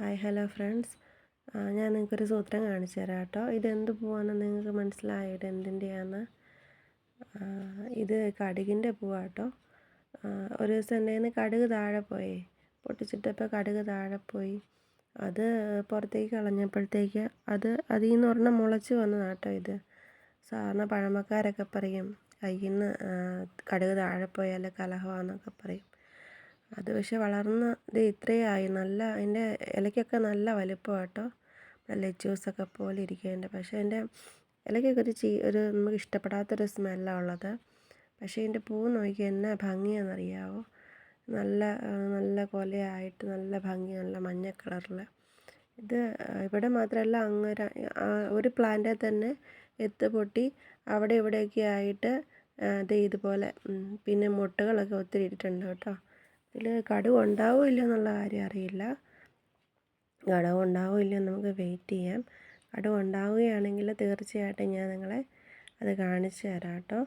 Hi hello friends. ഞാൻ നിങ്ങൾക്കൊരു സൂത്രം കാണിച്ചു തരാം കേട്ടോ. ഇതെന്ത് പൂവാണെന്ന് നിങ്ങൾക്ക് മനസ്സിലായോ? ഇത് ഇത് കടുകിന്റെ പൂവാണ് കേട്ടോ. ഒരു ദിവസം എന്റെ നിന്ന് കടുക് താഴെ പോയി. പൊട്ടിച്ചിട്ടപ്പോൾ കടുക് താഴെ പോയി. അത് പുറത്തേക്ക് കളഞ്ഞപ്പോഴത്തേക്ക് അത് അതിൽ നിന്ന് ഒരെണ്ണം മുളച്ച് വന്നതാണ് കേട്ടോ ഇത്. സാധാരണ പഴമക്കാരൊക്കെ പറയും കയ്യിൽ നിന്ന് കടുക് താഴെ പോയാൽ കലഹമാണെന്നൊക്കെ പറയും. അത് പക്ഷെ വളർന്ന് ഇത് ആയി. നല്ല അതിന്റെ ഇലയ്ക്കൊക്കെ നല്ല വലിപ്പം കേട്ടോ നല്ല ലെറ്റ്യൂസൊക്കെ പോലെ ഇരിക്കും അതിന്റെ പക്ഷേ അതിന്റെ ഇലയ്ക്കൊക്കെ ഒരു ചീ ഒരു നമുക്ക് ഇഷ്ടപ്പെടാത്തൊരു സ്മെല്ലാണ് ഉള്ളത്. പക്ഷേ ഇതിന്റെ പൂ നോക്കി എന്നാ ഭംഗിയാണെന്നറിയാവോ? നല്ല നല്ല കൊലയായിട്ട് നല്ല ഭംഗി നല്ല മഞ്ഞ കളറിൽ ഇത് ഇവിടെ മാത്രമല്ല അങ്ങനെ ഒരു പ്ലാന്റിൽ തന്നെ എത്ത് പൊട്ടി അവിടെ ഇവിടെയൊക്കെ ആയിട്ട് ഇത് ഇതുപോലെ പിന്നെ മുട്ടകളൊക്കെ ഒത്തിരി ഇട്ടിട്ടുണ്ട് കേട്ടോ. ഇതിൽ കടുവ ഉണ്ടാവുമോ ഇല്ലയോ എന്നുള്ള കാര്യം അറിയില്ല. കടുവ ഉണ്ടാവുമോ ഇല്ലയോ നമുക്ക് വെയിറ്റ് ചെയ്യാം. കടുവ ഉണ്ടാവുകയാണെങ്കിൽ തീർച്ചയായിട്ടും ഞാൻ നിങ്ങളെ അത് കാണിച്ചു തരാം കേട്ടോ.